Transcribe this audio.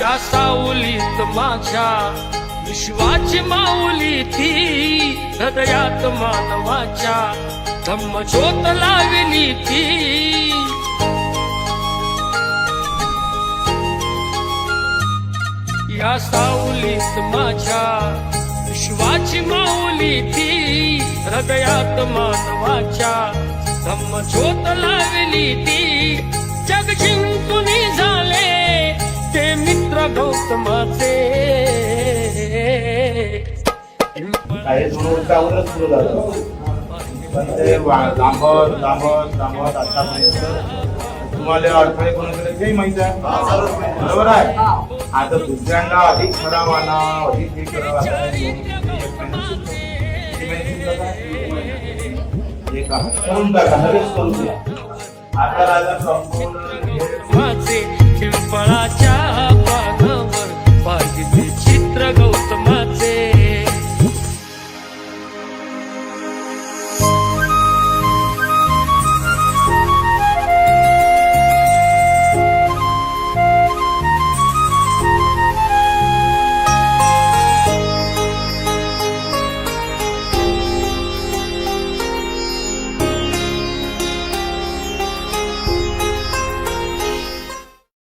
या साऊलीत माझ्या विश्वाची माऊली ती हृदयात मानवाच्या धम्म ज्योत लाविली ती. या साऊलीत माझ्या विश्वाची माऊली ती हृदयात मानवाच्या धम्म ज्योत लावली ती. मित्र गौतमाचे. काही दोन वर्षावरच सुरू झालं. पण ते लांबत लांबत लांबत आतापर्यंत. तुम्हाला अडथळे कोणाकडे ते माहीत आहे? बरोबर आहे. आता दुसऱ्यांना अधिक खरा माना अधिक हे करा काम करून टाका लगेच करून द्या आता राजा संपूर्ण